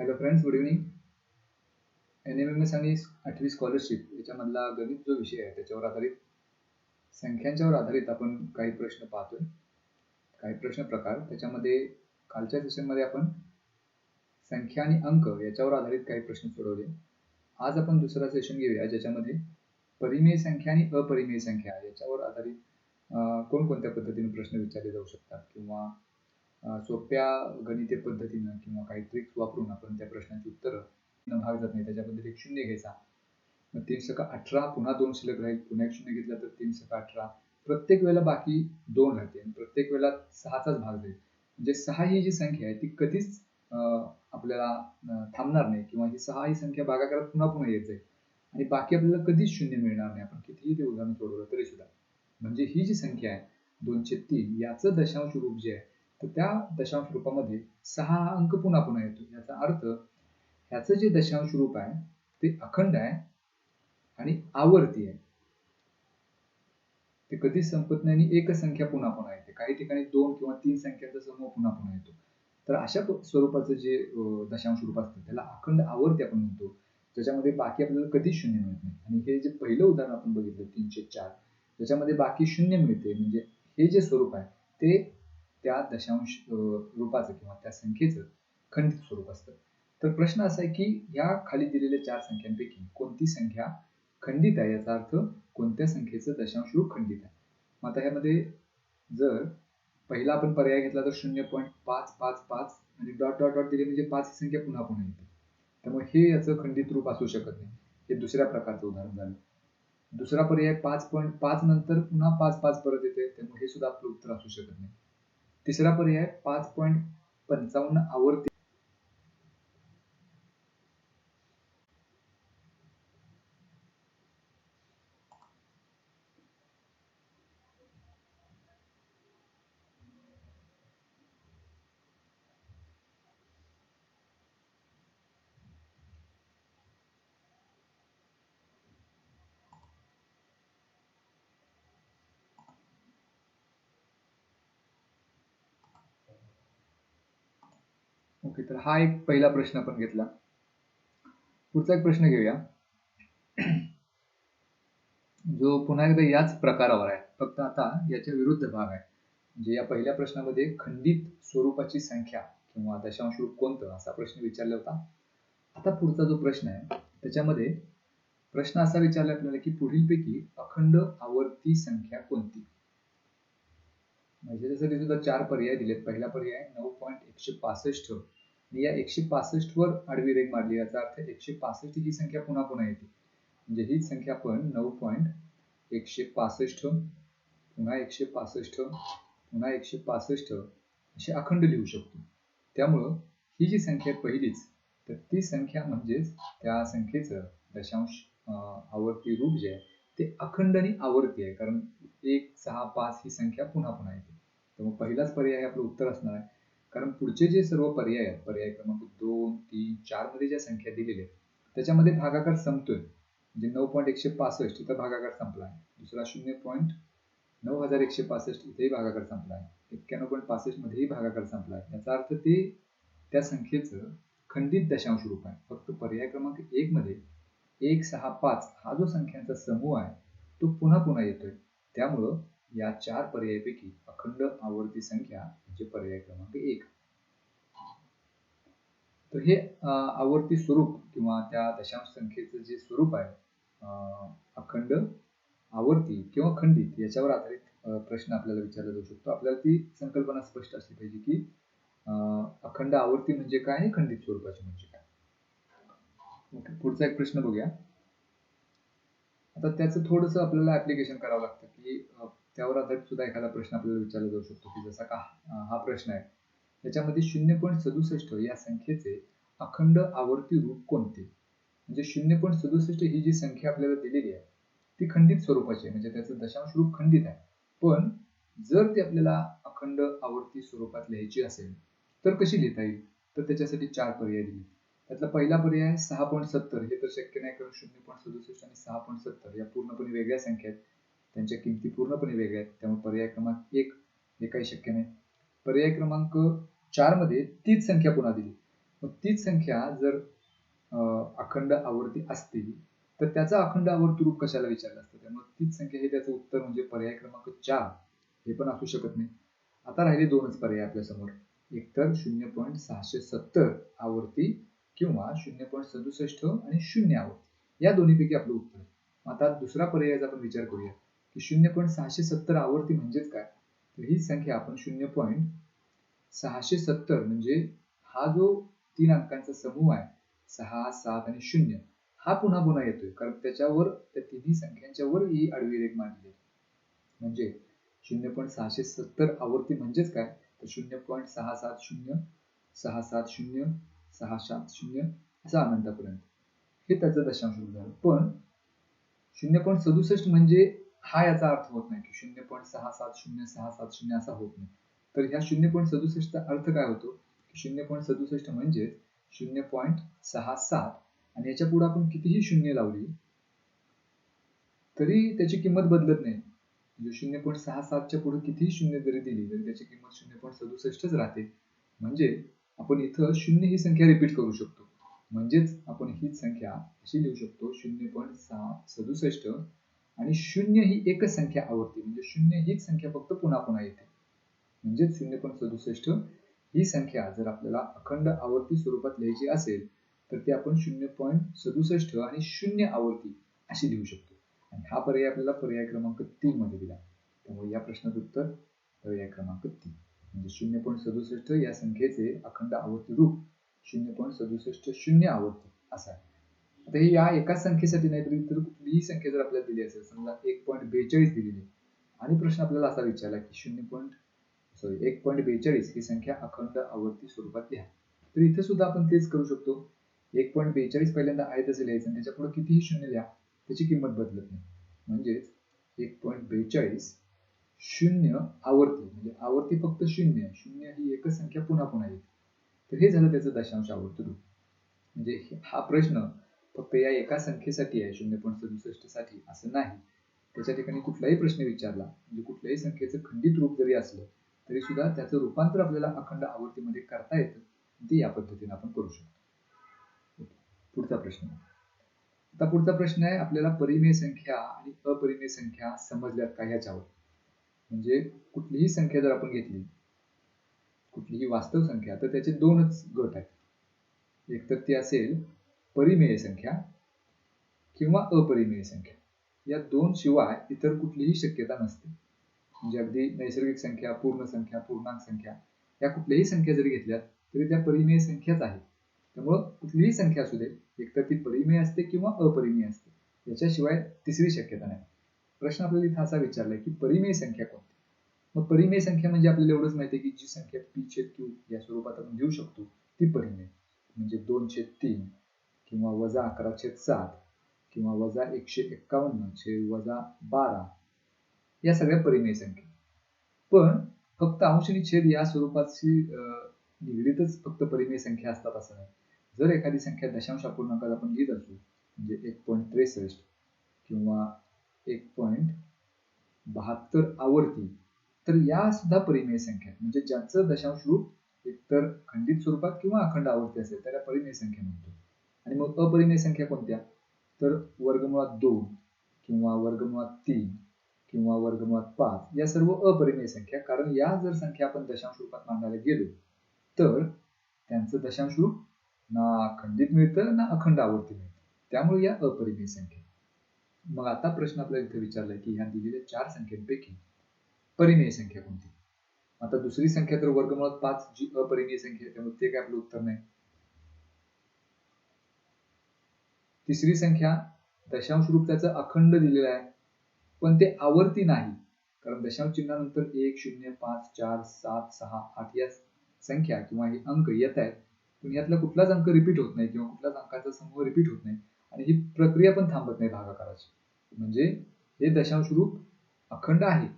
Hello friends good evening N M M S आणि आठवी scholarship याच्यामधला गणित जो विषय आहे त्याच्यावर आधारित संख्यांच्यावर आधारित आपण काही प्रश्न पाहतोय. काही प्रश्न प्रकार त्याच्यामध्ये कालच्या सेशनमध्ये आपण संख्या आणि अंक याच्यावर आधारित काही प्रश्न सोडवले. आज आपण दुसरा सेशन घेऊया ज्याच्यामध्ये परिमेय संख्या आणि अपरिमेय संख्या याच्यावर आधारित कोणकोणत्या पद्धतीने प्रश्न विचारले जाऊ शकतात किंवा सोप्या गणिते पद्धतीनं किंवा काही ट्रिक्स वापरून आपण त्या प्रश्नांची उत्तरं भाग जात नाही. त्याच्याबद्दल एक शून्य घ्यायचा. मग तीन सका अठरा पुन्हा दोन शिल्लक राहील. पुन्हा एक शून्य घेतला तर तीन सका अठरा. प्रत्येक वेळेला बाकी दोन राहते आणि प्रत्येक वेळेला सहाचाच भाग जाईल. म्हणजे सहा ही जी संख्या आहे ती कधीच आपल्याला थांबणार नाही किंवा ही सहा ही संख्या भागाकारात पुन्हा पुन्हा येत जाईल. आणि बाकी आपल्याला कधीच शून्य मिळणार नाही. आपण कितीही ते उदाहरण सोडवलं तरी सुद्धा. म्हणजे ही जी संख्या आहे दोनशे तीन याचं दशांश रूप जे आहे तर त्या दशांश रूपामध्ये सहा हा अंक पुन्हा पुन्हा येतो. याचा अर्थ ह्याचं जे दशांश रूप आहे ते अखंड आहे आणि आवर्ती आहे. ते कधीच संपत नाही आणि एकच संख्या पुन्हा पुन्हा येते. काही ठिकाणी दोन किंवा तीन संख्यांचा समूह पुन्हा पुन्हा येतो. तर अशा स्वरूपाचं जे दशांश रूप असतं त्याला अखंड आवर्ती आपण म्हणतो. ज्याच्यामध्ये बाकी आपल्याला कधीच शून्य मिळत नाही. आणि हे जे पहिलं उदाहरण आपण बघितलं तीनशे चार त्याच्यामध्ये बाकी शून्य मिळते म्हणजे हे जे स्वरूप आहे ते त्या दशांश रूपाचं किंवा त्या संख्येचं खंडित स्वरूप असतं. तर प्रश्न असा आहे की या खाली दिलेल्या चार संख्यांपैकी कोणती संख्या खंडित आहे? याचा अर्थ कोणत्या संख्येचं दशांश रूप खंडित आहे? मग आता ह्यामध्ये जर पहिला आपण पर्याय घेतला तर शून्य पॉईंट पाच पाच पाच आणि डॉट डॉट डॉट दिले म्हणजे पाच ही संख्या पुन्हा पुन्हा येते. त्यामुळे हे याचं खंडित रूप असू शकत नाही. हे दुसऱ्या प्रकारचं उदाहरण झालं. दुसरा पर्याय पाच पॉईंट पाच नंतर पुन्हा पाच पाच परत येते. त्यामुळे हे सुद्धा आपलं उत्तर असू शकत नाही. तिसरा पर्याय पाच पॉईंट पंचावन्न आवर्ती ओके तर हा एक पहिला प्रश्न आपण घेतला. पुढचा एक प्रश्न घेऊया. जो पुन्हा एकदा याच प्रकारावर आहे. फक्त आता याच्या विरुद्ध भाग आहे. म्हणजे या पहिल्या प्रश्नामध्ये खंडित स्वरूपाची संख्या किंवा दशांश रूप कोणतं असा प्रश्न विचारला होता. आता पुढचा जो प्रश्न आहे त्याच्यामध्ये प्रश्न असा विचारला आपल्याला की पुढीलपैकी अखंड आवर्ती संख्या कोणती? म्हणजे त्यासाठी सुद्धा चार पर्याय दिलेत. पहिला पर्याय नऊ पॉईंट एकशे पासष्ट. या एकशे पासष्ट वर आडवी रेघ मारली. याचा अर्थ एकशे पासष्ट ही संख्या पुन्हा पुन्हा येते. म्हणजे हीच संख्या आपण नऊ पॉईंट एकशे पासष्ट पुन्हा एकशे पासष्ट पुन्हा एकशे पासष्ट अशी अखंड लिहू शकतो. त्यामुळं ही जी संख्या पहिलीच तर ती संख्या म्हणजेच त्या संख्येचं दशांश आवर्ती रूप जे आहे ते अखंड आणि आवर्ती आहे. कारण एक सहा पाच ही संख्या पुन्हा पुन्हा येते. मग पहिलाच पर्याय आपलं उत्तर असणार आहे. कारण पुढचे जे सर्व पर्याय आहेत पर्याय क्रमांक दोन तीन चारमध्ये ज्या संख्या दिलेल्या आहेत त्याच्यामध्ये भागाकार संपतोय. म्हणजे नऊ पॉईंट एकशे पासष्ट इथं भागाकार संपला आहे. दुसरा शून्य पॉईंट नऊ हजार एकशे पासष्ट इथेही भागाकार संपला आहे. एक्क्याण्णव पॉईंट पासष्ट मध्येही भागाकार संपला आहे. याचा अर्थ ते त्या संख्येचं खंडित दशांश रूप आहे. फक्त पर्याय क्रमांक एक मध्ये एक सहा पाच हा जो संख्यांचा समूह आहे तो पुन्हा पुन्हा येतोय. त्यामुळं या चार पर्यायापैकी अखंड आवर्ती संख्या म्हणजे पर्याय क्रमांक एक. तर हे आवर्ती स्वरूप किंवा त्या दशांश संख्येचं जे स्वरूप आहे अखंड आवर्ती किंवा खंडित याच्यावर आधारित प्रश्न आपल्याला विचारला जाऊ शकतो. आपल्याला ती संकल्पना स्पष्ट असली पाहिजे की अखंड आवर्ती म्हणजे काय आणि खंडित स्वरूपाची म्हणजे काय? ओके पुढचा एक प्रश्न बघूया. आता त्याचं थोडंसं आपल्याला ऍप्लिकेशन करावं लागतं की त्यावर आधारित सुद्धा एखादा प्रश्न आपल्याला विचारला जाऊ शकतो की जसा का हा प्रश्न आहे. त्याच्यामध्ये शून्य पॉईंट सदुसष्ट या संख्येचे अखंड आवर्ती रूप कोणते? म्हणजे शून्य पॉईंट सदुसष्ट ही जी संख्या आपल्याला दिलेली आहे ती खंडित स्वरूपाची आहे. म्हणजे त्याचं दशांश रूप खंडित आहे. पण जर ती आपल्याला अखंड आवर्ती स्वरूपात लिहायची असेल तर कशी लिहिता येईल? तर त्याच्यासाठी चार पर्याय दिले. त्यातला पहिला पर्याय सहा पॉईंट सत्तर. हे तर शक्य नाही कारण शून्य पॉईंट सदुसष्ट आणि सहा पॉईंट सत्तर या पूर्णपणे वेगळ्या संख्या आहेत. त्यांच्या किमती पूर्णपणे वेगळ्या आहेत. त्यामुळे पर्याय क्रमांक एक हे काही शक्य नाही. पर्याय क्रमांक चारमध्ये तीच संख्या पुन्हा दिली. मग तीच संख्या जर अखंड आवर्ती असतील तर त्याचा अखंड आवर्ती रूप कशाला विचारलं असतं? त्यामुळे तीच संख्या हे त्याचं उत्तर म्हणजे पर्याय क्रमांक चार हे पण असू शकत नाही. आता राहिले दोनच पर्याय आपल्यासमोर एकतर शून्य पॉईंट सहाशे सत्तर आवर्ती किंवा शून्य पॉईंट सदुसष्ट आणि शून्य आवर्ती. या दोन्हीपैकी आपलं उत्तर. आता दुसरा पर्यायाचा आपण विचार करूया. की शून्य पॉईंट सहाशे सत्तर आवर्ती म्हणजेच काय? तर ही संख्या आपण शून्य पॉईंट सहाशे सत्तर म्हणजे हा जो तीन अंकांचा समूह आहे सहा सात आणि शून्य हा पुन्हा पुन्हा येतोय. कारण त्याच्यावर त्या तिन्ही संख्यांच्या वर ही आडवी रेख मांडली म्हणजे शून्य पॉईंट सहाशे सत्तर आवर्ती म्हणजेच काय? तर शून्य पॉईंट सहा सात शून्य सहा सात शून्य सहा सात शून्य असा अनंतापर्यंत. हे त्याचं दशांश झालं पण शून्य पॉईंट सदुसष्ट म्हणजे हा याचा अर्थ होत नाही की शून्य पॉईंट सहा सात शून्य सहा सात शून्य असा होत नाही. तर ह्या शून्य पॉईंट सदुसष्टचा अर्थ काय होतो? शून्य पॉईंट सदुसष्ट म्हणजे शून्य पॉईंट सहा सात. आणि याच्यापुढे आपण कितीही शून्य लावली तरी त्याची किंमत बदलत नाही. म्हणजे शून्य पॉईंट सहा सातच्या पुढे कितीही शून्य जरी दिली तरी त्याची किंमत शून्य पॉईंट सदुसष्टच राहते. म्हणजे आपण इथं शून्य ही संख्या रिपीट करू शकतो. म्हणजेच आपण हीच संख्या अशी लिहू शकतो शून्य पॉईंट सहा सदुसष्ट आणि शून्य ही एकच संख्या आवडते. म्हणजे शून्य हीच संख्या फक्त पुन्हा पुन्हा येते. म्हणजेच शून्य पॉईंट सदुसष्ट ही संख्या जर आपल्याला अखंड आवर्ती स्वरूपात लिहायची असेल तर ती आपण शून्य पॉईंट सदुसष्ट आणि शून्य आवर्ती अशी लिहू शकतो. आणि हा पर्याय आपल्याला पर्याय क्रमांक तीन मध्ये दिला. त्यामुळे या प्रश्नाचं उत्तर पर्याय क्रमांक तीन. म्हणजे शून्य पॉईंट सदुसष्ट या संख्येचे अखंड आवर्ती रूप शून्य पॉईंट सदुसष्ट शून्य आवर्ती असा आहे. आता हे या एकाच संख्येसाठी नाही तर कुठलीही संख्या जर आपल्याला दिली असेल समजा एक पॉईंट बेचाळीस दिलेली आणि प्रश्न आपल्याला असा विचारला की शून्य पॉईंट सॉरी एक पॉईंट बेचाळीस ही संख्या अखंड आवर्ती स्वरूपात लिहा. तर इथे सुद्धा आपण तेच करू शकतो. एक पॉईंट बेचाळीस पहिल्यांदा आहे तसे लिहायचं आणि त्याच्या पुढे कितीही शून्य लिहा त्याची किंमत बदलत नाही. म्हणजेच एक पॉईंट बेचाळीस शून्य आवर्ती म्हणजे आवर्ती फक्त शून्य शून्य ही एकच संख्या पुन्हा पुन्हा येते. तर हे झालं त्याचं दशांश आवर्त रूप. म्हणजे हा प्रश्न फक्त या एका संख्येसाठी आहे शून्य पॉईंट सदुसष्टसाठी. असं नाही. त्याच्या ठिकाणी कुठलाही प्रश्न विचारला म्हणजे कुठल्याही संख्येचं खंडित रूप जरी असलं तरी सुद्धा त्याचं रूपांतर आपल्याला अखंड आवृत्तीमध्ये करता येतं. ते या पद्धतीने आपण करू शकतो. पुढचा प्रश्न. आता पुढचा प्रश्न आहे आपल्याला परिमेय संख्या आणि अपरिमेय संख्या समजल्यात का ह्याच्यावर? म्हणजे कुठलीही संख्या जर आपण घेतली कुठलीही वास्तव संख्या तर त्याचे दोनच गट आहेत. एक तर ती असेल परिमेय संख्या किंवा अपरिमेय संख्या. या दोन शिवाय इतर कुठलीही शक्यता नसते. म्हणजे अगदी नैसर्गिक संख्या पूर्ण संख्या पूर्णांक संख्या या कुठल्याही संख्या जरी घेतल्या तरी त्या परिमेय संख्याच आहेत. त्यामुळं कुठलीही संख्या असू दे एकतर ती परिमेय असते किंवा अपरिमेय असते याच्याशिवाय तिसरी शक्यता नाही. प्रश्न आपल्याला इथं असा विचारलाय की परिमेय संख्या कोणती? मग परिमेय संख्या म्हणजे आपल्याला एवढंच माहिती आहे की जी संख्या पी छेद क्यू या स्वरूपात आपण लिहू शकतो ती परिमेय. म्हणजे दोन छेद तीन. किंवा वजा अकरा छेद सात किंवा वजा एकशे एक्कावन्न छेद वजा बारा या सगळ्या परिमेय संख्या. पण फक्त अंश आणि छेद या स्वरूपाची निगडीतच फक्त परिमेय संख्या असतात असं नाही. जर एखादी संख्या दशांश अपूर्णांकात आपण घेत असू म्हणजे एक पॉईंट त्रेसष्ट किंवा एक पॉईंट बहात्तर आवर्ती तर या सुद्धा परिमेय संख्या म्हणजे ज्यांचं दशांश रूप एकतर खंडित स्वरूपात किंवा अखंड आवर्ती असेल त्याला परिमेय संख्या म्हणतो. आणि मग अपरिमेय संख्या कोणत्या? तर वर्गमुळात दोन किंवा वर्गमुळात तीन किंवा वर्गमुळात पाच या सर्व अपरिमेय संख्या. कारण या जर संख्या आपण दशांश रूपात मांडायला गेलो तर त्यांचं दशांश रूप ना अखंडित मिळतं ना अखंड आवर्ती मिळतं. त्यामुळे या अपरिमेय संख्या. मग आता प्रश्न आपल्याला इथे विचारलाय की ह्या दिलेल्या चार संख्यांपैकी परिमेय संख्या कोणती? आता दुसरी संख्या तर वर्गमुळात पाच जी अपरिमेय संख्या आहे त्यामुळे ते काय आपलं उत्तर नाही. तिसरी संख्या दशांश रूप त्याचं अखंड दिलेलं आहे. पण ते आवर्ती नाही. कारण दशांश चिन्हानंतर एक शून्य पाच चार सात सहा आठ या संख्या किंवा हे अंक येत आहेत. पण यातला कुठलाच अंक रिपीट होत नाही किंवा कुठलाच अंकाचा समूह रिपीट होत नाही. आणि ही प्रक्रिया पण थांबत नाही भागाकाराची. म्हणजे हे दशांश रूप अखंड आहे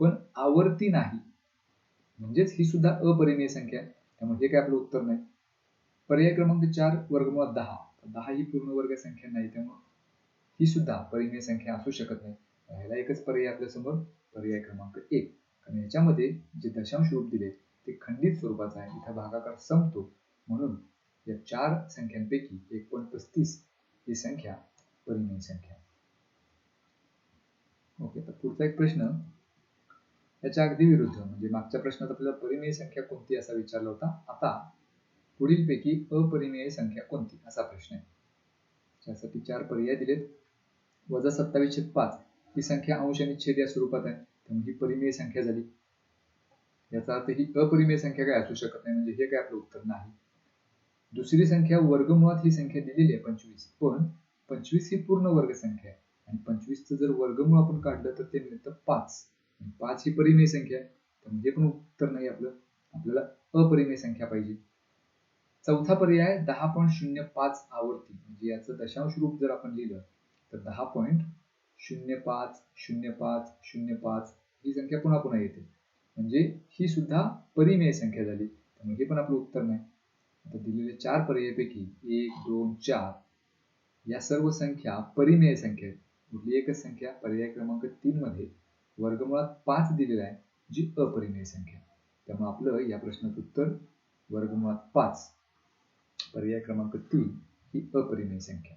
पण आवर्ती नाही. म्हणजेच ही सुद्धा अपरिमेय संख्या आहे. त्यामुळे हे काय आपलं उत्तर नाही. पर्याय क्रमांक चार वर्गमुळात दहा. दहा ही पूर्ण वर्ग संख्या नाही त्यामुळे ही सुद्धा परिमेय संख्या असू शकत नाही. ह्याला एकच पर्याय आपल्यासमोर पर्याय क्रमांक एक. कारण याच्यामध्ये जे दशांश रूप दिले ते खंडित स्वरूपाचं आहे. इथं भागाकार संपतो म्हणून या चार संख्यांपैकी एक पॉईंट पस्तीस ही संख्या परिमेय संख्या. ओके तर पुढचा एक प्रश्न. याच्या अगदी विरुद्ध म्हणजे मागच्या प्रश्नात आपल्याला परिमेय संख्या कोणती असा विचारला होता? आता पुढीलपैकी अपरिमेय संख्या कोणती? असा प्रश्न आहे. त्यासाठी चार पर्याय दिलेत. वजा सत्तावीसशे पाच ही संख्या अंश आणि छेद या स्वरूपात आहे. त्यामुळे ही परिमेय संख्या झाली. याचा अर्थ ही अपरिमेय संख्या काय असू शकत नाही म्हणजे हे काय आपलं उत्तर नाही. दुसरी संख्या वर्गमुळात ही संख्या दिलेली आहे पंचवीस. पण पंचवीस ही पूर्ण वर्ग संख्या आहे. आणि पंचवीसचं जर वर्गमूळ आपण काढलं तर ते मिळतं पाच. पाच ही परिमेय संख्या आहे. तर म्हणजे पण उत्तर नाही आपलं. आपल्याला अपरिमेय संख्या पाहिजे. चौथा पर्याय दहा पॉईंट शून्य पाच आवर्ती म्हणजे याचं दशांश रूप जर आपण लिहिलं तर दहा पॉईंट शून्य पाच शून्य पाच शून्य पाच ही संख्या पुन्हा पुन्हा येते. म्हणजे ही सुद्धा परिमेय संख्या झाली. त्यामुळे हे पण आपलं उत्तर नाही. आता दिलेल्या चार पर्यायापैकी एक दोन चार या सर्व संख्या परिमेय संख्या आहेत. कुठली एकच संख्या? पर्याय क्रमांक तीन मध्ये वर्गमुळात पाच दिलेला आहे जी अपरिमेय संख्या त्यामुळे आपलं या प्रश्नाचं उत्तर वर्गमुळात पाच. पर्याय क्रमांक तीन ही अपरिमेय संख्या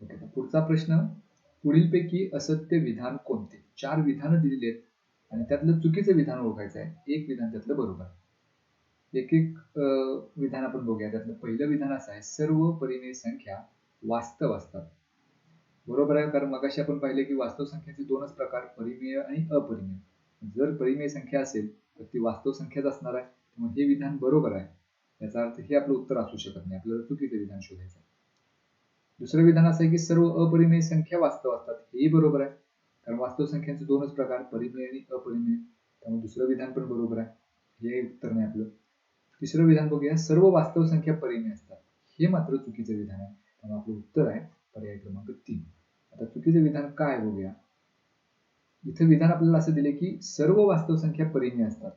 ओके पुढचा प्रश्न पुढीलपैकी असत्य विधान कोणते? चार विधानं दिलेली आहेत आणि त्यातलं चुकीचं विधान ओळखायचं आहे. एक विधान त्यातलं बरोबर. एक एक विधान आपण बघूया. त्यातलं पहिलं विधान असं आहे सर्व परिमेय संख्या वास्तव असतात. बरोबर आहे कारण मगाशी आपण पाहिले की वास्तव संख्येचे दोनच प्रकार परिमेय आणि अपरिमेय. जर परिमेय संख्या असेल तर ती वास्तव संख्याच असणार आहे. त्यामुळे हे विधान बरोबर आहे. याचा अर्थ हे आपलं उत्तर असू शकत नाही. आपल्याला चुकीचं विधान शोधायचं दुसरं विधान असं आहे की सर्व अपरिमेय संख्या वास्तव असतात. हेही बरोबर आहे. कारण वास्तव संख्यांचे दोनच प्रकार परिमेय आणि अपरिमेय. त्यामुळे दुसरं विधान पण बरोबर आहे. हे उत्तर नाही आपलं. तिसरं विधान बघूया. सर्व वास्तव संख्या परिमेय असतात. हे मात्र चुकीचं विधान आहे. त्यामुळे आपलं उत्तर आहे पर्याय क्रमांक तीन. आता चुकीचं विधान काय बघूया. इथं विधान आपल्याला असं दिले की सर्व वास्तव संख्या परिमेय असतात.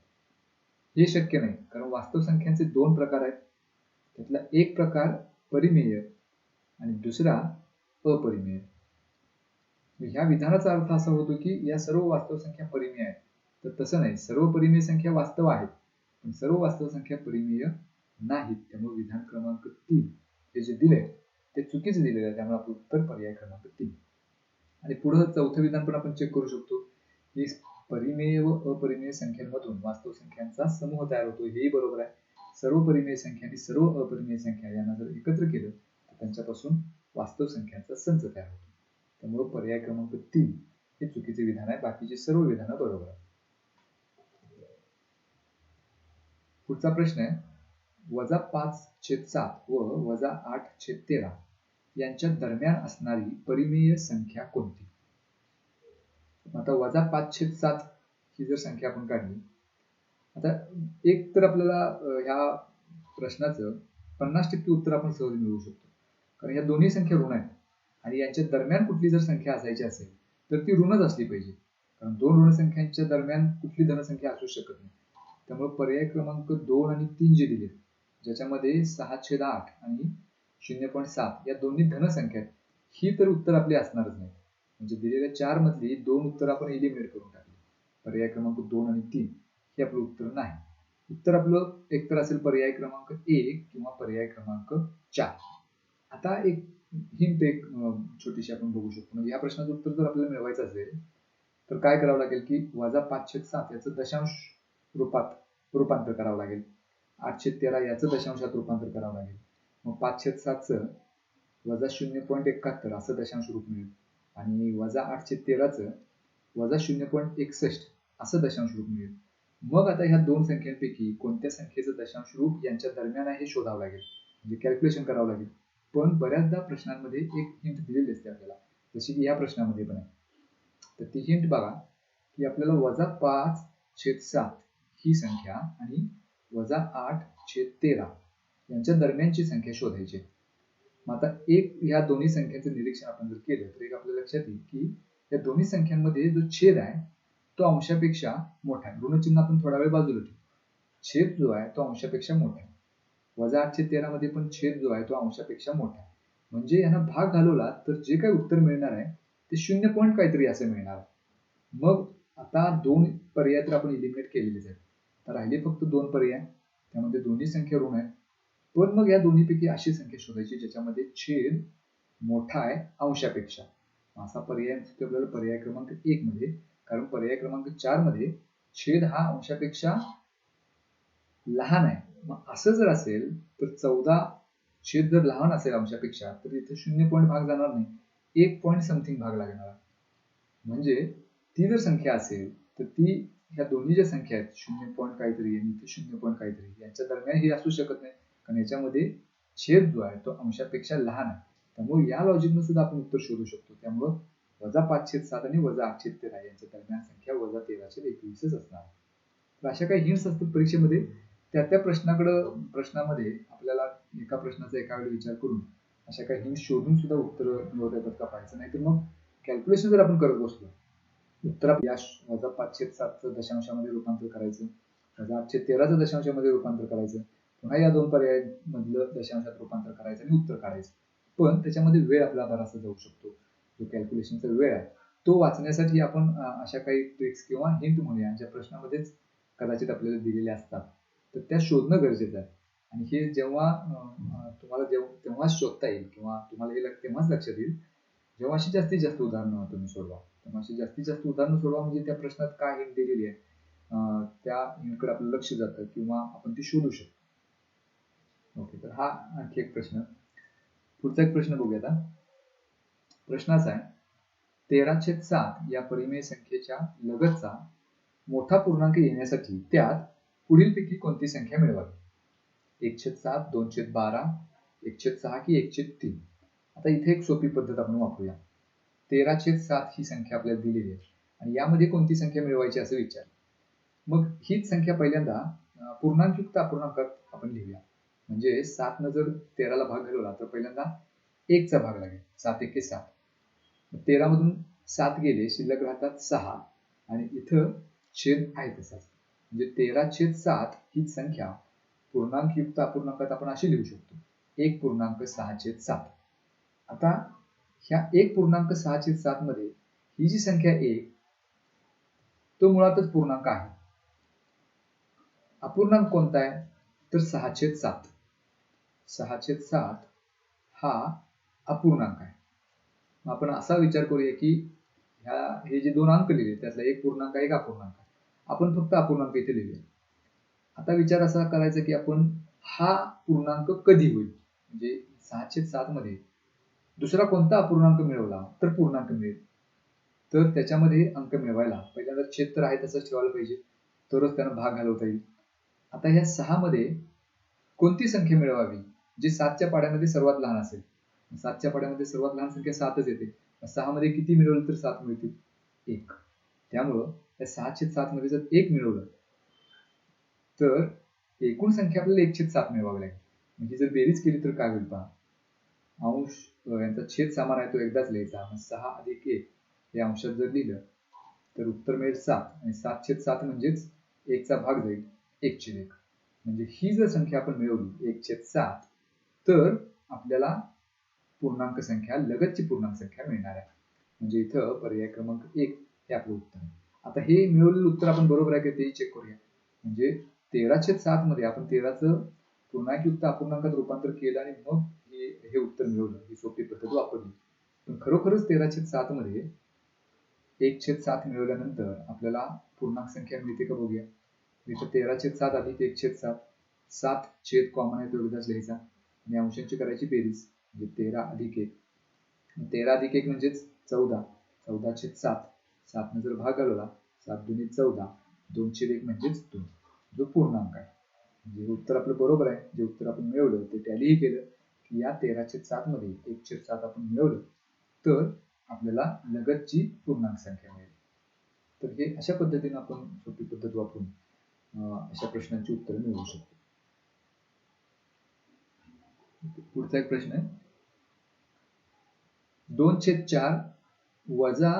हे शक्य नाही कारण वास्तव संख्यांचे दोन प्रकार आहेत. त्यातला एक प्रकार परिमेय आणि दुसरा अपरिमेय. ह्या विधानाचा अर्थ असा होतो की या सर्व वास्तव संख्या परिमेय आहेत. तर तसं नाही सर्व परिमेय संख्या वास्तव आहेत पण सर्व वास्तव संख्या परिमेय नाहीत. त्यामुळे विधान क्रमांक तीन हे जे दिले ते चुकीचे दिलेले आहे. त्यामुळे आपलं उत्तर पर्याय क्रमांक तीन. आणि पुढं चौथं विधान पण आपण चेक करू शकतो. की परिमेय व अपरिमेय संख्यांमधून वास्तव संख्यांचा समूह तयार होतो. हेही बरोबर आहे. सर्व परिमेय संख्या आणि सर्व अपरिमेय संख्या यांना जर एकत्र केलं तर त्यांच्यापासून वास्तव संख्यांचा संच तयार होतो. त्यामुळे पर्याय क्रमांक तीन हे चुकीचे विधान आहे. बाकीचे सर्व विधानं बरोबर आहे पुढचा प्रश्न आहे. वजा पाच छेद सात व वजा आठ छेद तेरा. यांच्या दरम्यान असणारी परिमेय संख्या कोणती? आता वजा पाचशे सात ही जर संख्या आपण काढली आता एक तर आपल्याला ह्या प्रश्नाचं पन्नास टक्के उत्तर आपण सहज मिळवू शकतो. कारण या दोन्ही संख्या ऋण आहेत. आणि यांच्या दरम्यान कुठली जर संख्या असायची असेल तर ती ऋणच असली पाहिजे. कारण दोन ऋणसंख्यांच्या दरम्यान कुठली धनसंख्या असू शकत नाही. त्यामुळे पर्याय क्रमांक दोन आणि तीन जे दिले ज्याच्यामध्ये सहा छेद आठ आणि शून्य पॉईंट सात या दोन्ही धनसंख्या आहेत ही तर उत्तर आपली असणारच नाही. म्हणजे दिलेल्या चार मधली दोन उत्तर आपण इलिमिनेट करून टाकली. पर्याय क्रमांक दोन आणि तीन हे आपलं उत्तर नाही. उत्तर आपलं एकतर असेल पर्याय क्रमांक एक किंवा पर्याय क्रमांक चार. आता एक हिंट एक छोटीशी आपण बघू शकतो. म्हणजे या प्रश्नाचं उत्तर जर आपल्याला मिळवायचं असेल तर काय करावं लागेल की वजा पाचशे सात याचं दशांश रूपात रूपांतर करावं लागेल. आठशे तेरा याचं दशांशात रूपांतर करावं लागेल. मग पाचशे सातचं वजा शून्य पॉईंट एकाहत्तर असं दशांश रूप मिळेल. आणि वजा आठशे तेराचं वजा शून्य पॉईंट एकसष्ट असं दशांश रूप मिळेल. मग आता ह्या दोन संख्यांपैकी कोणत्या संख्येचं दशांश रूप यांच्या दरम्यान आहे हे शोधावं लागेल. म्हणजे कॅल्क्युलेशन करावं लागेल. पण बऱ्याचदा प्रश्नांमध्ये एक हिंट दिलेली असते आपल्याला. जशी की या प्रश्नामध्ये पण आहे. तर ती हिंट बघा की आपल्याला वजा पाच छेद सात ही संख्या आणि वजा आठ छेद तेरा यांच्या दरम्यानची संख्या शोधायची मग आता एक या दोन्ही संख्यांचं निरीक्षण आपण जर केलं तर एक आपल्या लक्षात येईल की या दोन्ही संख्यांमध्ये जो छेद आहे तो अंशापेक्षा मोठा आहे. ऋणचिन्ह आपण थोडा वेळ बाजूला ठेवू. छेद जो आहे तो अंशापेक्षा मोठा आहे. वजा आठशे तेरा मध्ये पण छेद जो आहे तो अंशापेक्षा मोठा आहे. म्हणजे यांना भाग घालवला तर जे काही उत्तर मिळणार आहे ते शून्य पॉईंट काहीतरी असं मिळणार. मग आता दोन पर्याय तर आपण इलिमिनेट केलेलेच आहेत. तर राहिले फक्त दोन पर्याय. त्यामध्ये दोन्ही संख्या ऋण आहेत. पण मग या दोन्हीपैकी अशी संख्या शोधायची ज्याच्यामध्ये छेद मोठा आहे अंशापेक्षा. असा पर्याय आपल्याला पर्याय क्रमांक एक मध्ये कारण पर्याय क्रमांक चारमध्ये छेद हा अंशापेक्षा लहान आहे. मग असं जर असेल तर चौदा छेद जर लहान असेल अंशापेक्षा तर इथे शून्य पॉईंट भाग जाणार नाही. एक पॉईंट समथिंग भाग लागणार. म्हणजे ती जर संख्या असेल तर ती ह्या दोन्ही ज्या संख्या आहेत शून्य पॉईंट काहीतरी आणि इथे शून्य पॉईंट काहीतरी यांच्या दरम्यान ही असू शकत नाही. कारण याच्यामध्ये छेद जो आहे तो अंशापेक्षा लहान आहे. त्यामुळे या लॉजिकनं सुद्धा आपण उत्तर शोधू शकतो. त्यामुळं वजा पाच छेद सात आणि वजा आठ छेद तेरा यांच्या दरम्यान संख्या वजा तेरा छेद एकवीसच असणार. तर अशा काही हिंट्स असतात परीक्षेमध्ये. त्या त्या प्रश्नाकडं प्रश्नामध्ये आपल्याला एका प्रश्नाचा एका वेळी विचार करून अशा काही हिंट्स शोधून सुद्धा उत्तर मिळवता येतात का पाहायचं नाही तर मग कॅल्क्युलेशन जर आपण करत बसलो उत्तर या वजा पाचशे सातचं दशांशामध्ये रूपांतर करायचं वजा आठशे तेराचं दशांशामध्ये रूपांतर करायचं पुन्हा या दोन पर्याय मधलं दशांशात रूपांतर करायचं आणि उत्तर काढायचं. पण त्याच्यामध्ये वेळ आपला बराचसा जाऊ शकतो. जो कॅल्क्युलेशनचा वेळ आहे तो वाचण्यासाठी आपण अशा काही ट्रिक्स किंवा हिंट म्हणूया. ज्या प्रश्नामध्येच कदाचित आपल्याला दिलेल्या असतात. तर त्या शोधणं गरजेचं आहे. आणि हे जेव्हा तुम्हाला जेव्हा तेव्हाच शोधता येईल किंवा तुम्हाला हे तेव्हाच लक्षात येईल जेव्हा अशी जास्तीत जास्त उदाहरणं हो तुम्ही सोडवा. तेव्हा अशी जास्तीत जास्त उदाहरणं सोडवा म्हणजे त्या प्रश्नात काय हिंट दिलेली आहे त्या हिंटकडे आपलं लक्ष जातं किंवा आपण ती शोधू शकतो. ओके तर हा आणखी एक प्रश्न. पुढचा एक प्रश्न बघूया आता प्रश्न असा आहे तेरा छेद सात या परिमेय संख्येच्या लगतचा मोठा पूर्णांक येण्यासाठी त्यात पुढील पैकी कोणती संख्या मिळवावी? एक छेद सात दोन छेद बारा एक छेद सहा की एक छेद तीन. आता इथे एक सोपी पद्धत आपण वापरूया. तेरा छेद सात ही संख्या आपल्याला दिलेली आहे. आणि यामध्ये कोणती संख्या मिळवायची असं विचार. मग हीच संख्या पहिल्यांदा पूर्णांकयुक्त अपूर्णांकात आपण लिहूया. म्हणजे सात जर तेराला भाग घालवला तर पहिल्यांदा एकचा भाग लागेल. सात एके सात. तेरा मधून सात गेले शिल्लक राहतात सहा. आणि इथं छेद आहे तसाच. म्हणजे तेरा छेद सात ही संख्या पूर्णांक युक्त अपूर्णांकात आपण अशी लिहू शकतो. एक पूर्णांक सहा छेद सात. आता ह्या एक पूर्णांक सहा छेद सात मध्ये ही जी संख्या एक तो मुळातच पूर्णांक आहे. अपूर्णांक कोणता आहे? तर सहा छेद सात. सहाशे सात हा अपूर्णांक आहे. मग आपण असा विचार करूया की ह्या हे जे दोन अंक लिहिले त्यातला एक पूर्णांक एक अपूर्णांक आपण फक्त अपूर्णांक इथे लिहूया. आता विचार असा करायचा की आपण हा पूर्णांक कधी होईल? म्हणजे सहाशे सात मध्ये दुसरा कोणता अपूर्णांक मिळवला तर पूर्णांक मिळेल? तर त्याच्यामध्ये अंक मिळवायला पहिल्यांदा छेद तर आहे तसंच ठेवायला पाहिजे. तरच त्यांना भाग घालवता येईल. आता ह्या सहा मध्ये कोणती संख्या मिळवावी? जे सातच्या पाड्यामध्ये सर्वात लहान असेल. सातच्या पाड्यामध्ये सर्वात लहान संख्या सातच येते. सहा मध्ये किती मिळवलं तर सात मिळतील? एक. त्यामुळं त्या सहाशे सात मध्ये जर एक मिळवलं तर एकूण संख्या आपल्याला एकशे सात मिळवावी लागेल. म्हणजे जर बेरीज केली तर काय होईल पहा? अंश यांचा छेद समान आहे तो एकदाच लिहायचा. मग सहा अधिक एक हे अंशात जर लिहिलं तर उत्तर मिळेल सात. आणि सात छेद सात म्हणजेच एकचा भाग जाईल एक छेद एक. म्हणजे ही जर संख्या आपण मिळवली एक छेद सात तर आपल्याला पूर्णांक संख्या लगतची पूर्णांक संख्या मिळणार आहे. म्हणजे इथं पर्याय क्रमांक एक हे आपलं उत्तर आहे. आता हे मिळवलेलं उत्तर आपण बरोबर आहे का तेही चेक करूया. म्हणजे तेराशे सात मध्ये आपण तेराचं पूर्णांकयुक्त अपूर्णांकात रूपांतर केलं आणि मग हे हे उत्तर मिळवलं. ही सोपी पद्धत वापरली. पण खरोखरच तेराशे सात मध्ये एक छेद सात मिळवल्यानंतर आपल्याला पूर्णांक संख्या मिळते का बघूया. इथं तेराशे सात अधिक एक छेद सात. सात छेद कॉमन आहे तो एकदाच लिहायचा. आणि अंशांची करायची बेरीज म्हणजे तेरा अधिक एक. तेरा अधिक एक म्हणजेच चौदा. चौदा छेद सात. सातने जर भाग घालवला सात दोन्ही चौदा दोन छेद एक म्हणजेच दोन. जो पूर्णांक आहे. म्हणजे उत्तर आपलं बरोबर आहे. जे उत्तर आपण मिळवलं ते टॅलीही केलं की या तेरा छेद सात मध्ये एक छेद सात आपण मिळवलं तर आपल्याला लगतची पूर्णांक संख्या मिळेल. तर हे अशा पद्धतीने आपण सोपी पद्धत वापरून अशा प्रश्नांची उत्तरं मिळवू शकतो. पुढचा एक प्रश्न आहे. दोन छेद चार वजा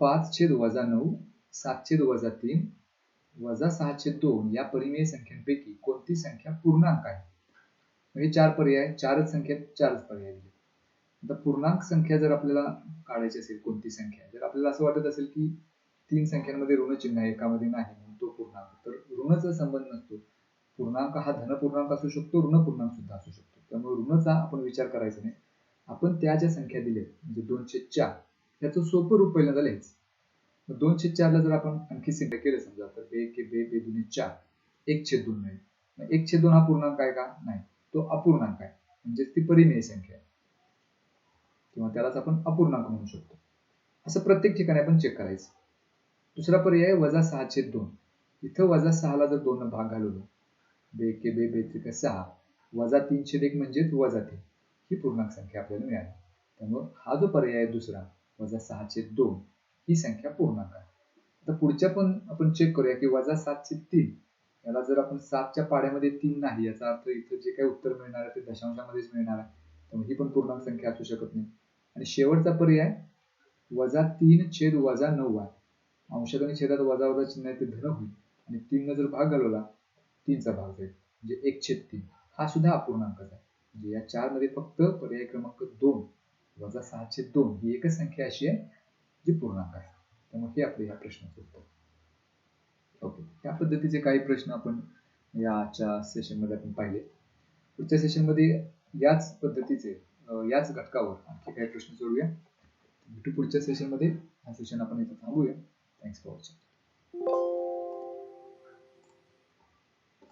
पाच छेद वजा नऊ सात छेद वजा तीन वजा सहा छेद दोन या परिमेय संख्यांपैकी कोणती संख्या पूर्णांक आहे? म्हणजे चार पर्याय चारच संख्या चारच पर्याय दिले आता पूर्णांक संख्या जर आपल्याला काढायची असेल कोणती संख्या जर आपल्याला असं वाटत असेल की तीन संख्यांमध्ये ऋण चिन्ह आहे एकामध्ये नाही म्हणून तो पूर्णांक. तर ऋणचा संबंध नसतो. पूर्णांक हा धन पूर्णांक असू शकतो ऋण पूर्णांक सुद्धा असू शकतो. त्यामुळे ऋणचा आपण विचार करायचा नाही. आपण त्या ज्या संख्या दिल्या. म्हणजे दोनशे चार. त्याचं सोपं रूप पहिल्यांदा लिहायचं. दोनशे चारला जर आपण आणखी संख्या केलं समजा तर बे के बे बे दुने चार. एक छेद दोन मिळेल मग एक छेद दोन हा पूर्णांक आहे का? नाही. तो अपूर्णांक आहे. म्हणजे ती परिमेय संख्या आहे. किंवा त्यालाच आपण अपूर्णांक म्हणू शकतो. असं प्रत्येक ठिकाणी आपण चेक करायचं. दुसरा पर्याय वजा सहा छेद दोन. इथं वजा सहाला जर दोन भाग घालवलो. बे के बे बे त्रिक सहा. वजा तीनशे एक म्हणजेच वजा तीन. ही पूर्णांक संख्या आपल्याला मिळाली. त्यामुळं हा जो पर्याय आहे दुसरा वजा सहाशे दोन ही संख्या पूर्णांक आहे. आता पुढच्या पण आपण चेक करूया की वजा सातशे तीन याला जर आपण सातच्या पाड्यामध्ये तीन नाही याचा अर्थ इथं जे काही उत्तर मिळणार आहे ते दशांशामध्येच मिळणार आहे. त्यामुळे ही पण पूर्णांक संख्या असू शकत नाही. आणि शेवटचा पर्याय वजा तीन छेद वजा नऊ आहे. अंशात आणि छेदात वजा वजा चिन्ह आहे ते धन होईल. आणि तीननं जर भाग घालवला तीनचा भाग जाईल. म्हणजे एक छेद तीन. हा सुद्धा अपूर्णांकच आहे. म्हणजे या चारमध्ये फक्त पर्याय क्रमांक दोन वजा सहाशे दोन ही एकच संख्या अशी आहे जी पूर्णांक आहे. त्यामुळे हे आपले या प्रश्नाचं उत्तर. ओके या पद्धतीचे काही प्रश्न आपण या आजच्या सेशनमध्ये आपण पाहिले. पुढच्या सेशनमध्ये याच पद्धतीचे याच घटकावर आणखी काही प्रश्न सोडूया भेटू पुढच्या सेशनमध्ये हा सेशन आपण इथं थांबूया. Thanks for watching